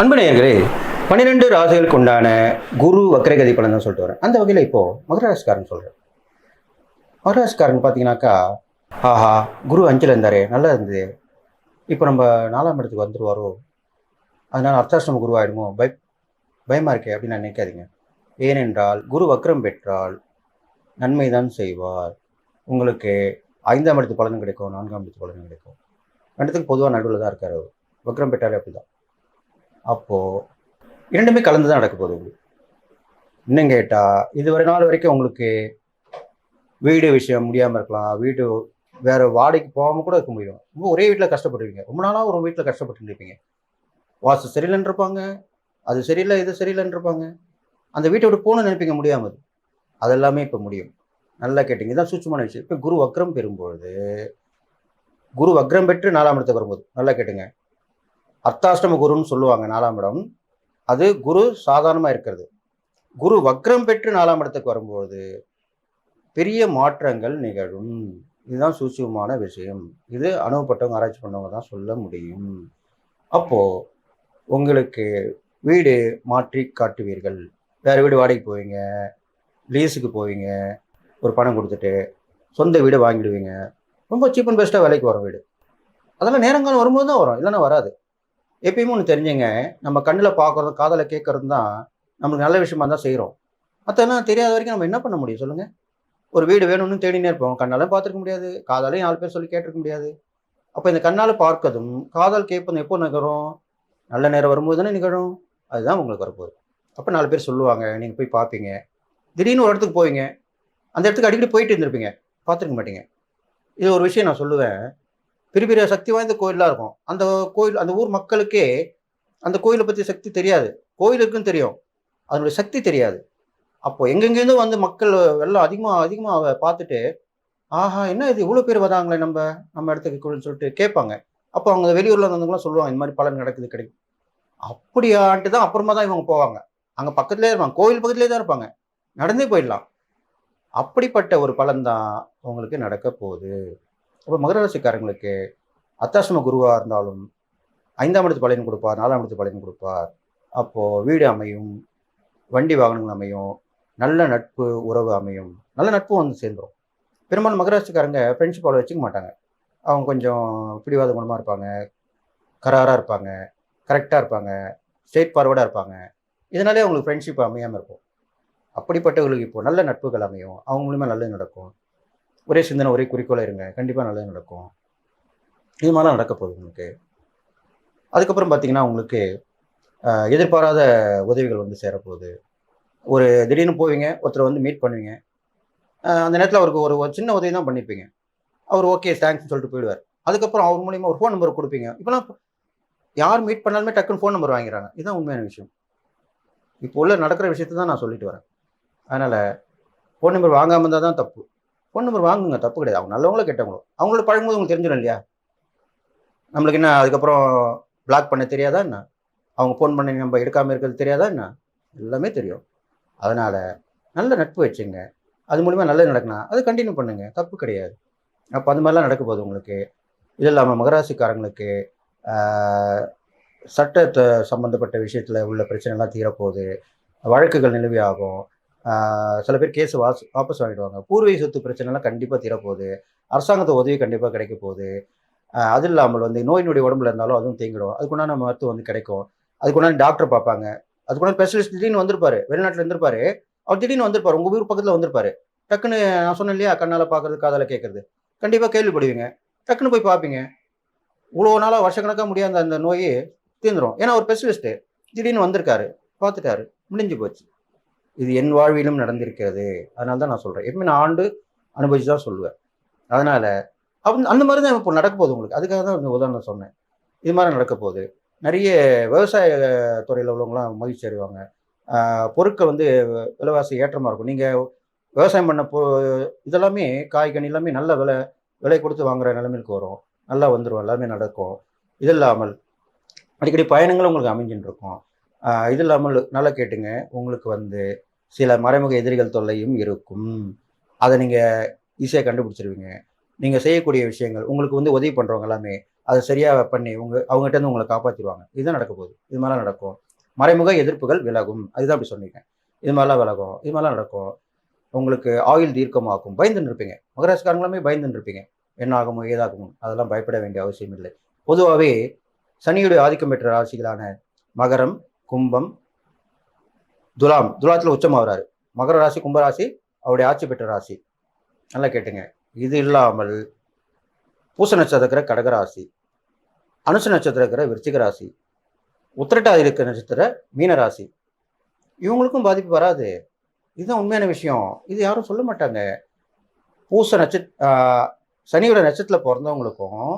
அன்பு நேயர்களே பன்னிரெண்டு ராசிகளுக்கு உண்டான குரு வக்ரகதி பலன் தான் சொல்லிட்டு வரேன் அந்த வகையில் இப்போது மகராசிக்காரன் சொல்கிறேன் மகராசிக்காரன் பார்த்தீங்கன்னாக்கா ஆஹா குரு அஞ்சில் இருந்தாரே நல்லா இருந்தது. இப்போ நம்ம நாலாம் இடத்துக்கு வந்துடுவாரோ அதனால் அர்த்தாஷ்டம குருவாயிடுமோ பய பயமாக இருக்கே அப்படின்னு நான் நினைக்காதீங்க. ஏனென்றால் குரு வக்ரம் பெற்றால் நன்மை தான் செய்வார். உங்களுக்கு ஐந்தாம் இடத்து பலனும் கிடைக்கும் நான்காம் இடத்து பலனும் கிடைக்கும். ரெண்டுத்துக்கு பொதுவாக நடுவில் தான் இருக்கார் அவர். வக்ரம் பெற்றாலே அப்படி தான் அப்போது இரண்டுமே கலந்து தான் நடக்க போகுது. இன்னும் கேட்டால் இதுவரை நாள் வரைக்கும் உங்களுக்கு வீடு விஷயம் முடியாமல் இருக்கலாம். வீடு வேற வாடகைக்கு போகாமல் கூட இருக்க முடியும். ரொம்ப ஒரே வீட்டில் கஷ்டப்பட்டுருவீங்க ரொம்ப நாளாக ஒரு வீட்டில் கஷ்டப்பட்டு இருப்பீங்க வாசு சரியில்லைன்னு இருப்பாங்க. அது சரியில்லை இது சரியில்லைன்னு இருப்பாங்க. அந்த வீட்டை விட்டு போகணும்னு நினைப்பீங்க முடியாமல் அதெல்லாமே இப்போ முடியும். நல்லா கேட்டீங்க. இதான் சூட்சமான விஷயம். இப்போ குரு வக்ரம் பெறும்பொழுது குரு வக்ரம் பெற்று நாலாம் இடத்துக்கு வரும்போது நல்லா கேட்டுங்க. அர்த்தாஷ்டம குருன்னு சொல்லுவாங்க நாலாம் இடம். அது குரு சாதாரணமாக இருக்கிறது. குரு வக்ரம் பெற்று நாலாம் இடத்துக்கு வரும்போது பெரிய மாற்றங்கள் நிகழும். இதுதான் சூட்சமான விஷயம். இது அனுபவப்பட்டவங்க ஆராய்ச்சி பண்ணவங்க தான் சொல்ல முடியும். அப்போது உங்களுக்கு வீடு மாற்றி காட்டுவீர்கள். வேறு வீடு வாடகைக்கு போவீங்க. லீஸுக்கு போவீங்க. ஒரு பணம் கொடுத்துட்டு சொந்த வீடு வாங்கிடுவீங்க. ரொம்ப சீப் அண்ட் பெஸ்ட்டாக விலைக்கு வரும் வீடு. அதெல்லாம் நேரங்காலம் வரும்போது தான் வரும். இல்லைன்னா வராது. எப்பயுமே ஒன்று தெரிஞ்சுங்க நம்ம கண்ணில் பார்க்குறது காதில் கேட்குறது தான் நம்மளுக்கு நல்ல விஷயமா தான் செய்கிறோம் மற்றெல்லாம் தெரியாத வரைக்கும் நம்ம என்ன பண்ண முடியும் சொல்லுங்கள் ஒரு வீடு வேணும்னு தேடினே இருப்போம். கண்ணாலும் பார்த்துருக்க முடியாது. காதாலையும் நாலு பேர் சொல்லி கேட்டிருக்க முடியாது. அப்போ இந்த கண்ணால் பார்க்கதும் காதல் கேட்பதும் எப்போ நிகழும்? நல்ல நேரம் வரும்போது தானே நிகழும். அதுதான் உங்களுக்கு வரப்போகுது. அப்போ நாலு பேர் சொல்லுவாங்க நீங்கள் போய் பார்ப்பீங்க திடீர்னு ஒரு இடத்துக்கு போவீங்க. அந்த இடத்துக்கு அடிக்கடி போயிட்டு இருந்திருப்பீங்க. பார்த்துருக்க மாட்டீங்க. இது ஒரு விஷயம் நான் சொல்லுவேன். பெரிய பெரிய சக்தி வாய்ந்த கோயிலாக இருக்கும். அந்த கோயில் அந்த ஊர் மக்களுக்கே அந்த கோயிலை பற்றி சக்தி தெரியாது. கோயில் இருக்குன்னு தெரியும். அதனுடைய சக்தி தெரியாது. அப்போ எங்கெங்கேருந்து வந்து மக்கள் வெள்ளம் அதிகமாக அதிகமாக பார்த்துட்டு ஆஹா என்ன இது? இவ்வளோ பேர் வராங்களே நம்ம நம்ம இடத்துக்கு கூடன்னு சொல்லிட்டு கேட்பாங்க. அப்போ அவங்க வெளியூரில் இருந்தவங்களாம் சொல்லுவாங்க இந்த மாதிரி பலன் நடக்குது கிடைக்கும். அப்படியான்ட்டு தான் அப்புறமா தான் இவங்க போவாங்க. அங்கே பக்கத்துலேயே இருப்பாங்க. கோயில் பக்கத்துலேயே தான் இருப்பாங்க. நடந்தே போயிடலாம். அப்படிப்பட்ட ஒரு பலன் தான் உங்களுக்கு நடக்க போகுது. அப்போ மகர ராசிக்காரங்களுக்கு அத்தாசிரம குருவாக இருந்தாலும் ஐந்தாம் இடத்து பலன் கொடுப்பார் நாலாம் இடத்து பலன் கொடுப்பார். அப்போது வீடு அமையும் வண்டி வாகனங்கள் அமையும் நல்ல நட்பு உறவு அமையும். நல்ல நட்பும் வந்து சேர்ந்துடும் பெரும்பாலும் மகராசிக்காரங்க ஃப்ரெண்ட்ஷிப் அவ்வளோ வச்சுக்க மாட்டாங்க. அவங்க கொஞ்சம் பிடிவாத குணமாக இருப்பாங்க கராராக இருப்பாங்க கரெக்டாக இருப்பாங்க ஸ்ட்ரெயிட் ஃபார்வர்டாக இருப்பாங்க. இதனாலே அவங்களுக்கு ஃப்ரெண்ட்ஷிப் அமையாமல் இருக்கும். அப்படிப்பட்டவர்களுக்கு இப்போ நல்ல நட்புகள் அமையும். அவங்க மூலியமாக நல்லது நடக்கும். ஒரே சிந்தனை ஒரே குறிக்கோளாக இருங்க. கண்டிப்பாக நல்லது நடக்கும். இது மாதிரிலாம் நடக்க போகுது உங்களுக்கு. அதுக்கப்புறம் பார்த்தீங்கன்னா உங்களுக்கு எதிர்பாராத உதவிகள் வந்து சேரப்போகுது. ஒரு திடீர்னு போவீங்க ஒருத்தரை வந்து மீட் பண்ணுவீங்க. அந்த நேரத்தில் அவருக்கு ஒரு சின்ன உதவி தான் பண்ணிப்பீங்க. அவர் ஓகே தேங்க்ஸ்னு சொல்லிட்டு போயிடுவார். அதுக்கப்புறம் அவர் மூலியமாக ஒரு ஃபோன் நம்பர் கொடுப்பீங்க. இப்போலாம் யார் மீட் பண்ணாலுமே டக்குன்னு ஃபோன் நம்பர் வாங்கிறாங்க இதுதான் உண்மையான விஷயம். இப்போ உள்ள நடக்கிற விஷயத்தை தான் நான் சொல்லிட்டு வரேன். அதனால் ஃபோன் நம்பர் வாங்காமல் இருந்தால் தான் தப்பு. ஃபோன் நம்பர் வாங்குங்க. தப்பு கிடையாது. அவங்க நல்லவங்களோ கெட்டவங்களோ. அவங்களோட பழகும்போது உங்களுக்கு தெரிஞ்சிடும் இல்லையா? நம்மளுக்கு என்ன அதுக்கப்புறம் பிளாக் பண்ண தெரியாதா என்ன? அவங்க ஃபோன் பண்ணி நம்ம எடுக்காமல் இருக்கிறது தெரியாதா என்ன? எல்லாமே தெரியும். அதனால் நல்ல நட்பு வச்சுங்க. அது மூலிமா நல்லது நடக்கணும் அது கண்டினியூ பண்ணுங்க. தப்பு கிடையாது. அப்போ அந்த மாதிரிலாம் நடக்க போகுது உங்களுக்கு. இது இல்லாமல் மகராசிக்காரங்களுக்கு சட்டத்தை சம்மந்தப்பட்ட விஷயத்தில் உள்ள பிரச்சனைலாம் தீரப்போகுது. வழக்குகள் நிலுவை ஆகும் சில பேர் கேஸ் வாஸ் வாபஸ் வாங்கிடுவாங்க. பூர்வீக சொத்து பிரச்சனைலாம் கண்டிப்பாக தீரப்போகுது. அரசாங்கத்தை உதவி கண்டிப்பாக கிடைக்க போகுது அது இல்லாமல் வந்து நோயினுடைய உடம்புல இருந்தாலும் அதுவும் தேங்கிடும். அதுக்குண்டான மருத்துவம் வந்து கிடைக்கும். அதுக்குண்டான டாக்டர் பார்ப்பாங்க. அதுக்குண்டான ஸ்பெஷலிஸ்ட் திடீர்னு வந்திருப்பாரு. வெளிநாட்டில் இருந்திருப்பாரு. அவர் திடீர்னு வந்திருப்பாரு. உங்கள் ஊர் பக்கத்தில் வந்திருப்பாரு. டக்குன்னு நான் சொன்னேன் இல்லையா கண்ணால் பார்க்கறது காதால் கேட்குறது. கண்டிப்பாக கேள்விப்படுவீங்க. டக்குன்னு போய் பார்ப்பீங்க. இவ்வளோ நாளாக வருஷக்கணக்காக முடியாத அந்த நோய் தீர்ந்துடும் ஏன்னா ஒரு ஸ்பெஷலிஸ்ட்டு திடீர்னு வந்திருக்காரு. பார்த்துட்டாரு. முடிஞ்சு போச்சு. இது என் வாழ்விலும் நடந்திருக்கிறது. அதனால தான் நான் சொல்கிறேன் எப்பவுமே நான் ஆண்டு அனுபவிச்சு தான் சொல்லுவேன். அதனால் அப் அந்த மாதிரி தான் இப்போ நடக்க போகுது உங்களுக்கு. அதுக்காக தான் உதாரணம் சொன்னேன். இது மாதிரி நடக்க போகுது. நிறைய விவசாய துறையில் உள்ளவங்களாம் மகிழ்ச்சி அடைவாங்க. பொருட்கள் வந்து விலைவாசி ஏற்றமாக இருக்கும். நீங்கள் விவசாயம் பண்ண பொ இதெல்லாமே காய்கனி எல்லாமே நல்ல விலை விலை கொடுத்து வாங்குற நிலைமைக்கு வரும். நல்லா வந்துடும் எல்லாமே நடக்கும். இது இல்லாமல் அடிக்கடி பயணங்களும் உங்களுக்கு அமைஞ்சுட்டு இருக்கும். இது இல்லாமல் நல்லா கேட்டுங்க. உங்களுக்கு வந்து சில மறைமுக எதிரிகள் தொல்லையும் இருக்கும். அதை நீங்கள் ஈஸியாக கண்டுபிடிச்சிருவீங்க. நீங்கள் செய்யக்கூடிய விஷயங்கள் உங்களுக்கு வந்து உதவி பண்ணுறவங்க எல்லாமே அதை சரியாக பண்ணி உங்கள் அவங்ககிட்ட இருந்து உங்களை காப்பாற்றிடுவாங்க இதுதான் நடக்க போகுது. இது மாதிரிலாம் நடக்கும். மறைமுக எதிர்ப்புகள் விலகும். அதுதான் அப்படி சொன்னீங்க. இது மாதிரிலாம் விலகும். இது மாதிரிலாம் நடக்கும். உங்களுக்கு ஆயுள் தீர்க்கமாகும். பயந்துன்னு இருப்பீங்க மகராஷ்காரங்களுமே பயந்துன்னு இருப்பீங்க என்ன ஆகுமோ ஏதாகுமோ. அதெல்லாம் பயப்பட வேண்டிய அவசியம் இல்லை. பொதுவாகவே சனியுடைய ஆதிக்கம் பெற்ற ராசிகளான மகரம் கும்பம் துலாம். துலாத்தில் உச்சமாகறாரு மகர ராசி கும்பராசி அவருடைய ஆட்சி பெற்ற ராசி. நல்லா கேட்டுங்க. இது இல்லாமல் பூச நட்சத்திர கடகராசி அனுச நட்சத்திர இருக்கிற விருச்சிக ராசி உத்திரட்டாதி இருக்கிற நட்சத்திர மீன ராசி. இவங்களுக்கும் பாதிப்பு வராது. இதுதான் உண்மையான விஷயம். இது யாரும் சொல்ல மாட்டாங்க. பூச நட்ச சனியோட நட்சத்திரத்தில் பிறந்தவங்களுக்கும்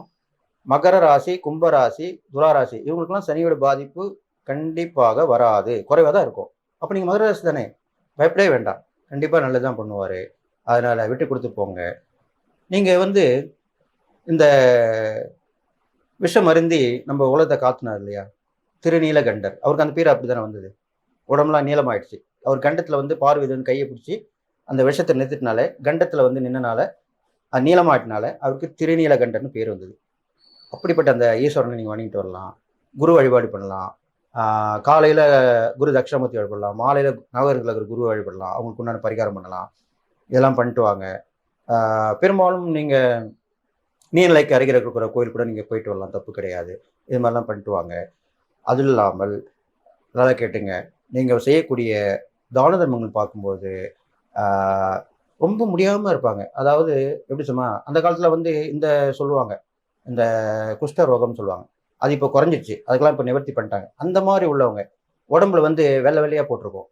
மகர ராசி கும்பராசி துலா ராசி இவங்களுக்குலாம் சனியோட பாதிப்பு கண்டிப்பாக வராது. குறைவாக தான் இருக்கும். அப்போ நீங்கள் மதுரை அரசு தானே? பயப்படவே வேண்டாம். கண்டிப்பாக நல்லது தான் பண்ணுவார். அதனால் விட்டு கொடுத்து போங்க. நீங்கள் வந்து இந்த விஷம் அருந்தி நம்ம உலகத்தை காத்துனார் இல்லையா? திருநீலகண்டர். அவருக்கு அந்த பேர் அப்படி தானே வந்தது? உடம்புலாம் நீளமாயிடுச்சு. அவர் கண்டத்தில் வந்து பார்வதியின் கையை பிடிச்சி அந்த விஷத்தை நிறுத்திட்டனால கண்டத்தில் வந்து நின்னனால அது நீளமாட்டினால அவருக்கு திருநீலகண்டர்னு பேர் வந்தது. அப்படிப்பட்ட அந்த ஈஸ்வரனை நீங்கள் வணங்கிட்டு வரலாம். குரு வழிபாடு பண்ணலாம். காலையில் குரு தட்சிணாமூர்த்தி வழிபடலாம். மாலையில் நவகரத்தில் குரு வழிபடலாம். அவங்களுக்கு உண்டான பரிகாரம் பண்ணலாம். இதெல்லாம் பண்ணிட்டு வாங்க. பெரும்பாலும் நீங்கள் நீர்நிலைக்கு அருகில் இருக்கிற கோயில் கூட நீங்கள் போயிட்டு வரலாம். தப்பு கிடையாது. இது மாதிரிலாம் பண்ணிட்டு வாங்க. அது இல்லாமல் நல்லா கேட்டுங்க. நீங்கள் செய்யக்கூடிய தான தர்மங்கள் பார்க்கும்போது ரொம்ப முடியாமல் இருப்பாங்க. அதாவது எப்படி சொன்னா அந்த காலத்தில் வந்து இந்த சொல்லுவாங்க. இந்த குஷ்ட ரோகம்னு சொல்லுவாங்க. அது இப்போ குறைஞ்சிச்சு. அதுக்கெல்லாம் இப்போ நிவர்த்தி பண்ணிட்டாங்க. அந்த மாதிரி உள்ளவங்க உடம்புல வந்து வெள்ளை வெள்ளையாக போட்டிருக்கும்.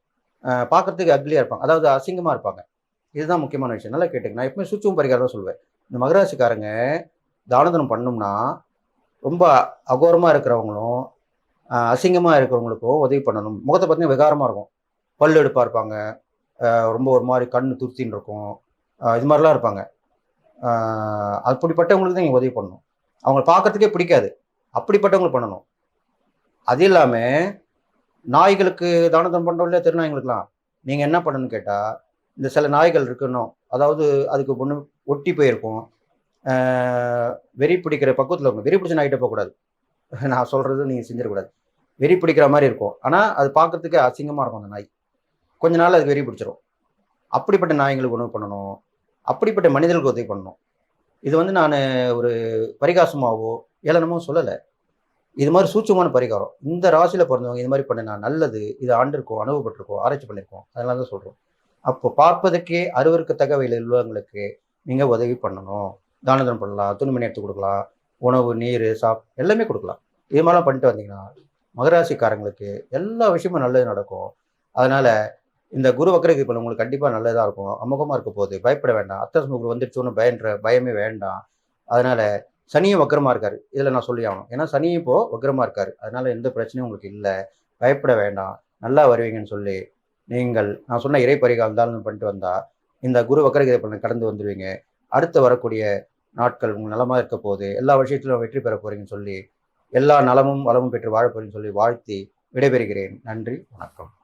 பார்க்கறதுக்கு அக்லியாக இருப்பாங்க. அதாவது அசிங்கமாக இருப்பாங்க. இதுதான் முக்கியமான விஷயம். நல்லா கேட்டுங்க நான் எப்பவுமே சுச்சுவும் பரிகாரம் தான் சொல்லுவேன். இந்த மகராசிக்காரங்க தானதனம் பண்ணோம்னா ரொம்ப அகோரமாக இருக்கிறவங்களும் அசிங்கமாக இருக்கிறவங்களுக்கும் உதவி பண்ணணும். முகத்தை பார்த்தீங்கன்னா விகாரமாக இருக்கும். பல்லு எடுப்பாக இருப்பாங்க. ரொம்ப ஒரு மாதிரி கண் துருத்தின்னு இருக்கும். இது மாதிரிலாம் இருப்பாங்க. அப்படிப்பட்டவங்களுக்கு தான் நீங்கள் உதவி பண்ணணும். அவங்கள பார்க்கறதுக்கே பிடிக்காது. அப்படிப்பட்டவங்களுக்கு பண்ணணும். அது இல்லாமல் நாய்களுக்கு தானதம் பண்ணுறோம் இல்லையா? திருநாய்களுக்கெல்லாம். நீங்கள் என்ன பண்ணணும்னு கேட்டால் இந்த சில நாய்கள் இருக்கணும் அதாவது அதுக்கு ஒன்று ஒட்டி போயிருக்கும். வெறி பிடிக்கிற பக்கத்தில் இருக்கும். வெறி பிடிச்ச நாய்கிட்ட போகக்கூடாது. நான் சொல்கிறது நீங்கள் செஞ்சிடக்கூடாது. வெறி பிடிக்கிற மாதிரி இருக்கும். ஆனால் அது பார்க்குறதுக்கு அசிங்கமாக இருக்கும் அந்த நாய். கொஞ்ச நாள் அது வெறி பிடிச்சிரும். அப்படிப்பட்ட நாய்களுக்கு உணவு பண்ணணும். அப்படிப்பட்ட மனிதர்களுக்கு உதவி பண்ணணும். இது வந்து நான் ஒரு பரிகாசமாவோ ஏளனமோ சொல்லலை. இது மாதிரி சூட்சமான பரிகாரம். இந்த ராசியில் பிறந்தவங்க இது மாதிரி பண்ணினா நல்லது இது ஆண்டிருக்கோம் அனுபவப்பட்டிருக்கோம் ஆராய்ச்சி பண்ணியிருக்கோம் அதெல்லாம் தான் சொல்கிறோம் அப்போ பார்ப்பதற்கே அருவருக்கத்தக்க வகையில் உள்ளவங்களுக்கு நீங்கள் உதவி பண்ணணும். தானதனம் பண்ணலாம் துணிமணி எடுத்து கொடுக்கலாம் உணவு நீர் சாப் எல்லாமே கொடுக்கலாம். இது மாதிரிலாம் பண்ணிட்டு வந்தீங்கன்னா மகராசிக்காரங்களுக்கு எல்லா விஷயமும் நல்லது நடக்கும். அதனால் இந்த குரு வக்கரகதி உங்களுக்கு கண்டிப்பாக நல்லதாக இருக்கும். அமுகமாக இருக்க போகுது. பயப்பட வேண்டாம். அத்தரசு குரு வந்துடுச்சோன்னு பயன்ற பயமே வேண்டாம். அதனால் சனியும் வக்கரமாக இருக்கார். இதில் நான் சொல்லி ஆகணும். ஏன்னா சனியும் இப்போது வக்கரமாக இருக்கார். அதனால் எந்த பிரச்சனையும் உங்களுக்கு இல்லை. பயப்பட வேண்டாம். நல்லா வருவீங்கன்னு சொல்லி நீங்கள் நான் சொன்ன இறை பரிகாரம் பண்ணிட்டு வந்தால் இந்த குரு வக்கரகதி பண்ண கடந்து வந்துடுவீங்க அடுத்து வரக்கூடிய நாட்கள் உங்கள் நலமாக இருக்க போது எல்லா விஷயத்திலும் வெற்றி பெற போகிறீங்கன்னு சொல்லி எல்லா நலமும் வளமும் பெற்று வாழ போகிறீங்கன்னு சொல்லி வாழ்த்தி விடைபெறுகிறேன். நன்றி வணக்கம்.